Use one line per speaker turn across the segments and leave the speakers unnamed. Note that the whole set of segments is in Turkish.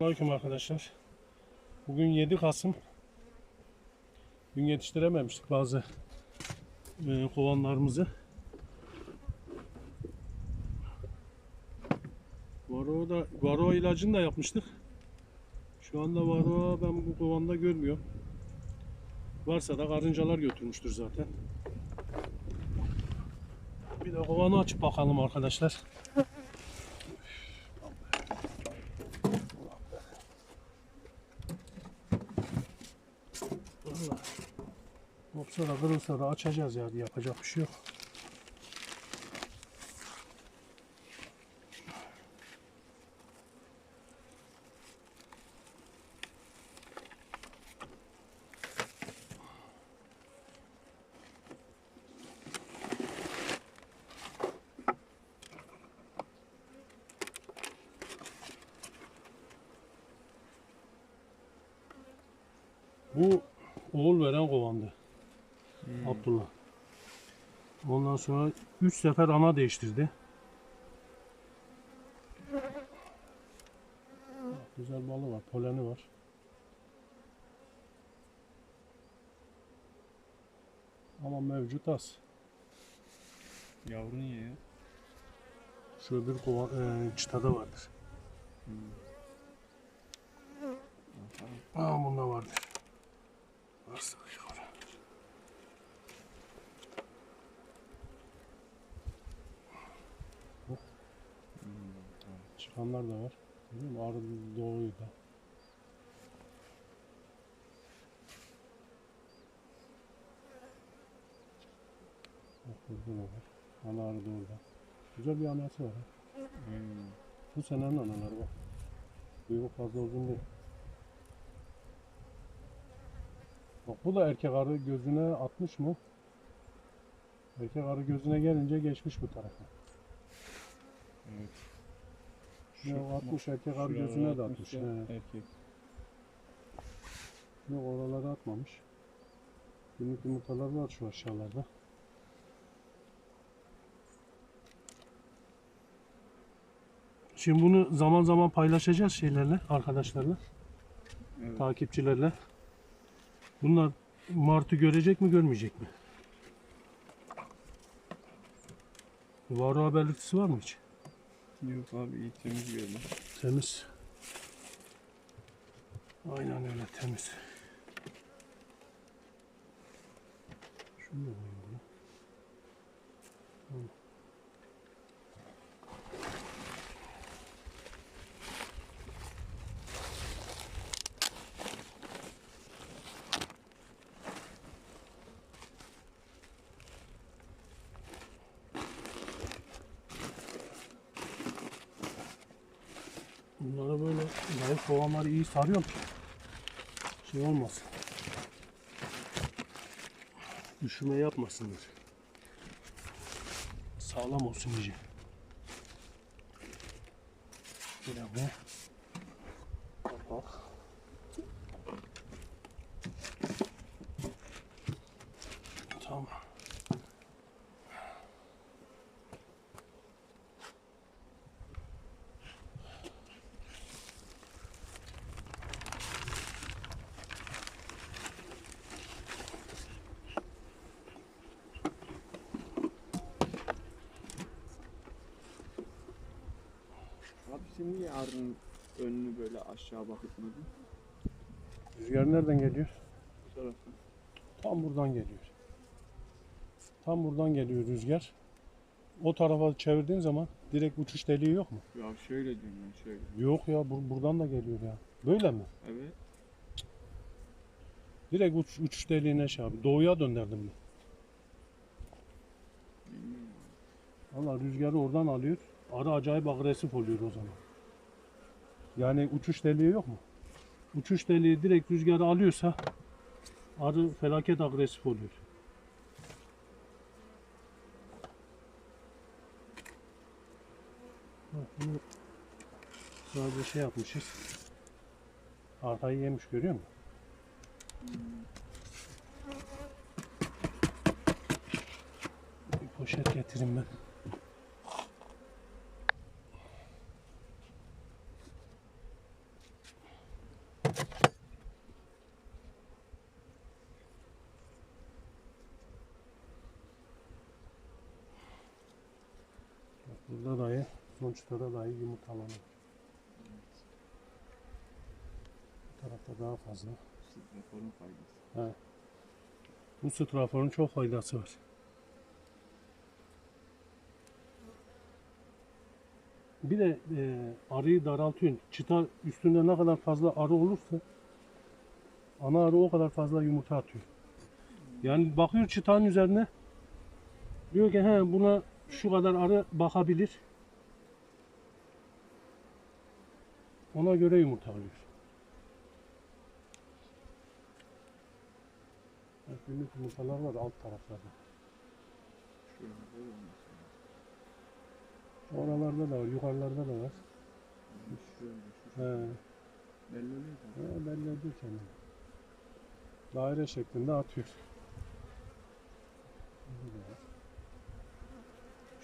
Aleyküm arkadaşlar. Bugün 7 Kasım. Dün yetiştirememiştik bazı e, kovanlarımızı. Varroa da Varroa ilacını da yapmıştık. Şu anda Varroa ben bu kovanda görmüyorum. Varsa da karıncalar götürmüştür zaten. Bir de kovanı açıp bakalım arkadaşlar. Valla. Da kırılsa da açacağız yani yapacak bir şey yok. Bu oğul veren kovandı. Abdullah. Ondan sonra 3 sefer ana değiştirdi. Güzel balı var, poleni var. Ama mevcut az.
Yavru niye ya?
Şu öbür kova, e, çıtada vardır. Aa bunda vardır. Nasıl yavru? Çıkanlar da var. Değil mi? Arı doğuyor da. Bak burada da var. Ana arı da orada. Güzel bir anası var. ha.
Hmm.
Bu senenin anaları bak. Kuyruğu fazla uzun değil. Bak bu da erkek arı gözüne atmış mı? Erkek arı gözüne gelince geçmiş bu tarafa.
Evet.
Ya atmış erkek arı
şuralara
gözüne de
atmış ya,
He.
Erkek.
Yok oralara atmamış. Günlük yumurtalar var şu aşağılarda. Şimdi bunu zaman zaman paylaşacağız şeylerle, arkadaşlarla,
Evet.
takipçilerle. Bunlar Mart'ı görecek mi, görmeyecek mi? Varroa belirtisi var mı hiç?
Yok abi iyi temiz gördüm.
Temiz. Aynen öyle temiz. Şunu da Bunları böyle zayıf kovanları iyi sarıyorum ki şey olmasın. Üşüme yapmasınlar. Sağlam olsun iyice. Bir de Kapak. Tamam.
Abi şimdi niye arının önünü böyle aşağı bakıp mıydı?
Rüzgar nereden geliyor?
Bu taraftan.
Tam buradan geliyor. Tam buradan geliyor rüzgar. O tarafa çevirdiğin zaman direkt uçuş deliği yok mu?
Ya şöyle diyorum ben şöyle.
Yok ya bur- buradan da geliyor ya. Böyle mi?
Evet.
Direkt uç, uçuş deliğine şey abi. Doğuya döndürdüm ben.
Bilmiyorum.
Valla rüzgarı oradan alıyor. Arı acayip agresif oluyor o zaman. Yani uçuş deliği yok mu? Uçuş deliği direkt rüzgarı alıyorsa arı felaket agresif oluyor. Bunu sadece şey yapmışız. Arkayı yemiş görüyor musun? Bir poşet getireyim ben. Uçtada dahi yumurta alanı var. Bu tarafta daha fazla.
Straforun faydası.
Bu straforun çok faydası var. Bir de e, arıyı daraltıyorsun. Çıta üstünde ne kadar fazla arı olursa ana arı o kadar fazla yumurta atıyor. Yani bakıyor çıtanın üzerine diyor ki he buna şu kadar arı bakabilir. Ona göre yumurta alıyor. Evet, Günlük yumurtalar var alt taraflarda. Oralarda da var, yukarılarda da var.
Belli oluyor
he belli ediyor kendini. Daire şeklinde atıyor.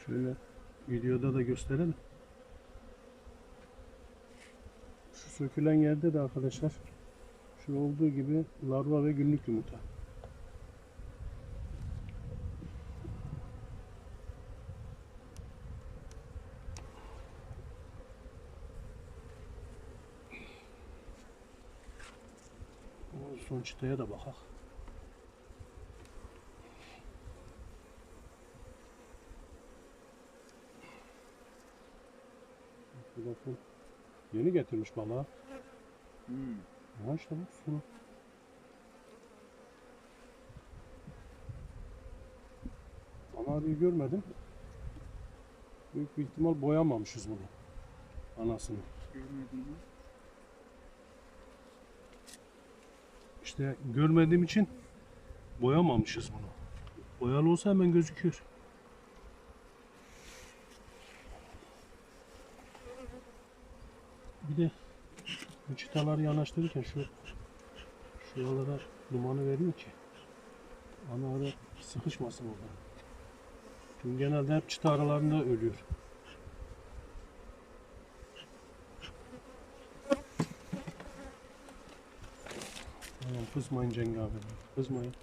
Şöyle videoda da gösterelim. Şu sökülen yerde de arkadaşlar şu olduğu gibi larva ve günlük yumurta. Son çıtaya da bakak. Bir bakın. Yeni getirmiş balığa.
Hmm.
Ha işte bak sunu. Ama arıyı görmedim. Büyük bir ihtimal boyamamışız bunu. Anasını.
Görmedin mi?
İşte görmediğim için boyamamışız bunu. Boyalı olsa hemen gözüküyor. Bir de bu çıtaları yanaştırırken şu şuralara dumanı veriyor ki ana arı sıkışmasın orada. Çünkü genelde hep çıta aralarında ölüyor. Kızmayın Cengi abi. Kızmayın.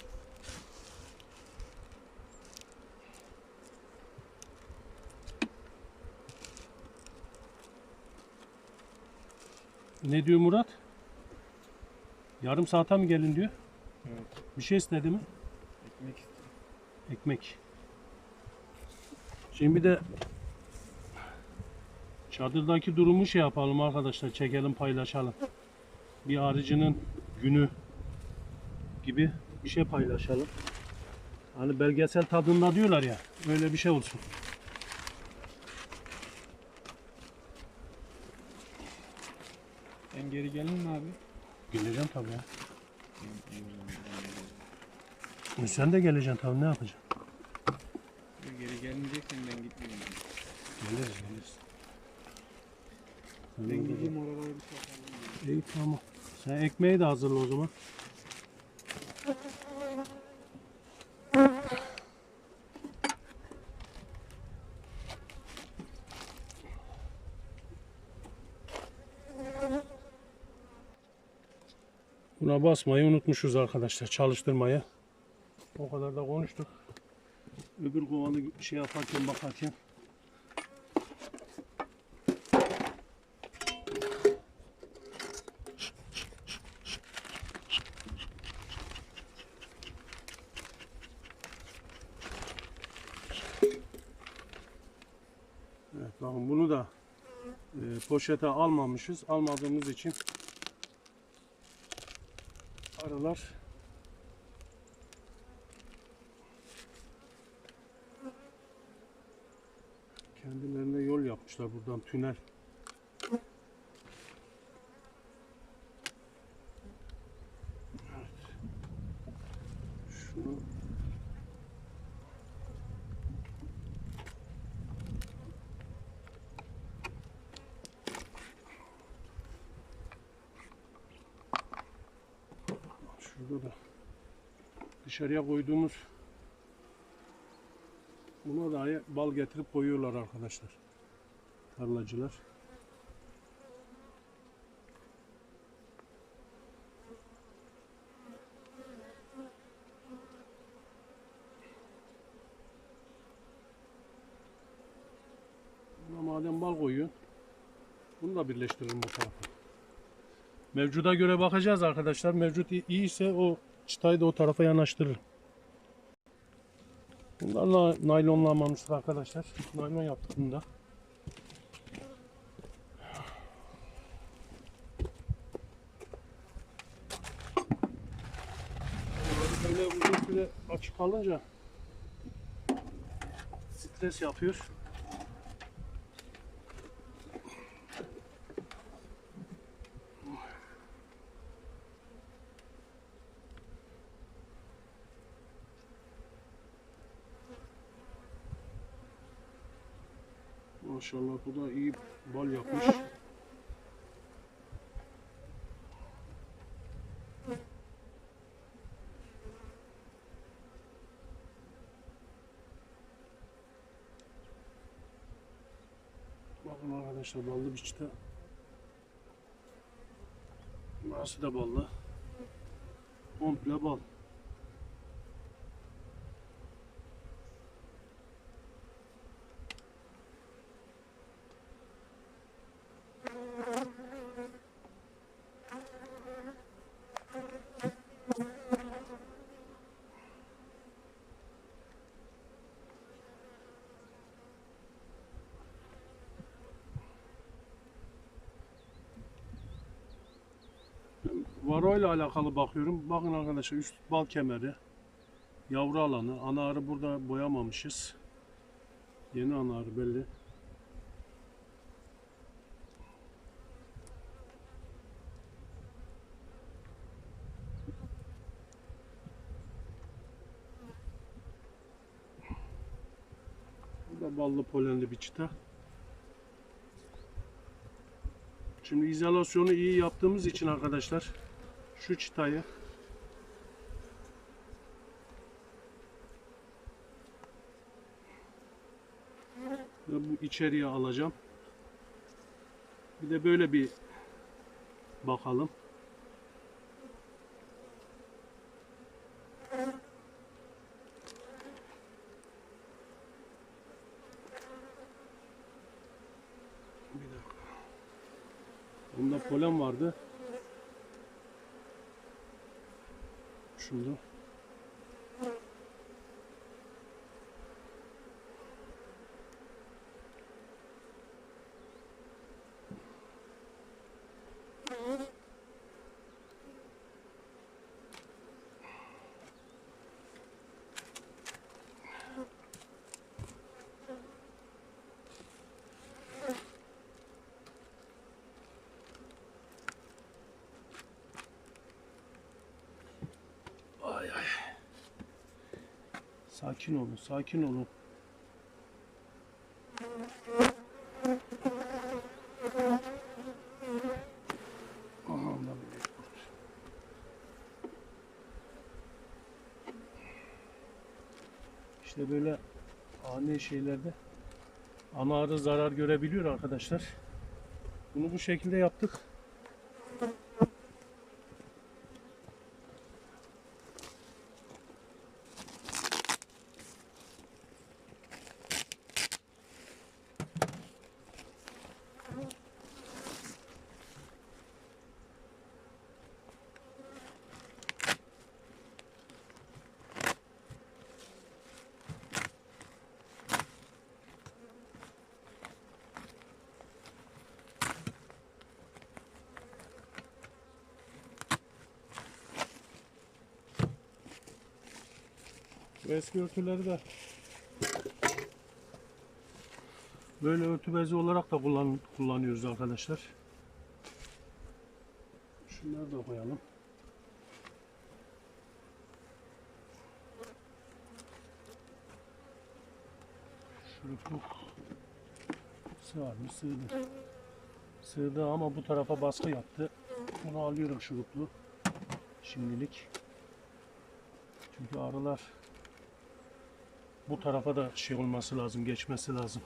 Ne diyor Murat? Yarım saate mi gelin diyor?
Evet.
Bir şey istedi mi?
Ekmek istedim.
Ekmek. Şimdi bir de çadırdaki durumu şey yapalım arkadaşlar. Çekelim paylaşalım. Bir arıcının günü gibi bir şey paylaşalım. Hani belgesel tadında diyorlar ya. Öyle bir şey olsun.
Geri gelin mi abi?
Geleceğim tabii ya. Sen de geleceksin tabii ne yapacaksın?
Geri gelmeyeceksen ben gitmeyeyim.
Geliriz geliriz.
Ben gideyim oralara bir şey yapalım.
İyi tamam. Sen ekmeği de hazırla o zaman. Buna basmayı unutmuşuz arkadaşlar. Çalıştırmayı. O kadar da konuştuk. Öbür kovanı şey yaparken bakarken Evet bakın bunu da e, poşete almamışız. Almadığımız için arılar kendilerine yol yapmışlar buradan tünel. Şurada da dışarıya koyduğumuz buna dahi bal getirip koyuyorlar arkadaşlar. Tarlacılar. Buna madem bal koyuyorsun. Bunu da birleştiririm bu tarafa. Mevcuda göre bakacağız arkadaşlar. Mevcut iyiyse o çıtayı da o tarafa yanaştırırım. Bunlarla naylonlamamıştık arkadaşlar. Naylon yaptık bunda. Böyle uzun süre açık kalınca stres yapıyor. Maşallah bu da iyi bal yapmış. Bakın arkadaşlar ballı bir çıta. Burası da ballı. Komple bal. Varo ile alakalı bakıyorum. Bakın arkadaşlar üst bal kemeri, yavru alanı, ana burada boyamamışız. Yeni ana belli. Bu da ballı polenli bir çıta. Şimdi izolasyonu iyi yaptığımız için arkadaşlar şu çıtayı bu içeriye alacağım. Bir de böyle bir bakalım. Bir dakika. Bunda polen vardı. Şurada. Sakin olun, sakin olun. İşte böyle ani şeylerde ana arı zarar görebiliyor arkadaşlar. Bunu bu şekilde yaptık. Bu eski örtüleri de böyle örtü bezi olarak da kullan, kullanıyoruz arkadaşlar. Şunları da koyalım. Şurupu sığar mı? Sığdı. Sığdı ama bu tarafa baskı yaptı. Bunu alıyorum şuruplu. Şimdilik. Çünkü arılar bu tarafa da şey olması lazım, geçmesi lazım.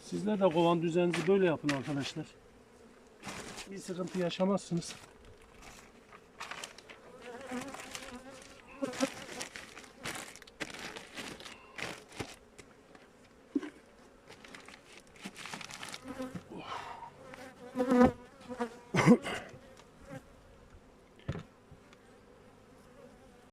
Sizler de kovan düzeninizi böyle yapın arkadaşlar. Bir sıkıntı yaşamazsınız.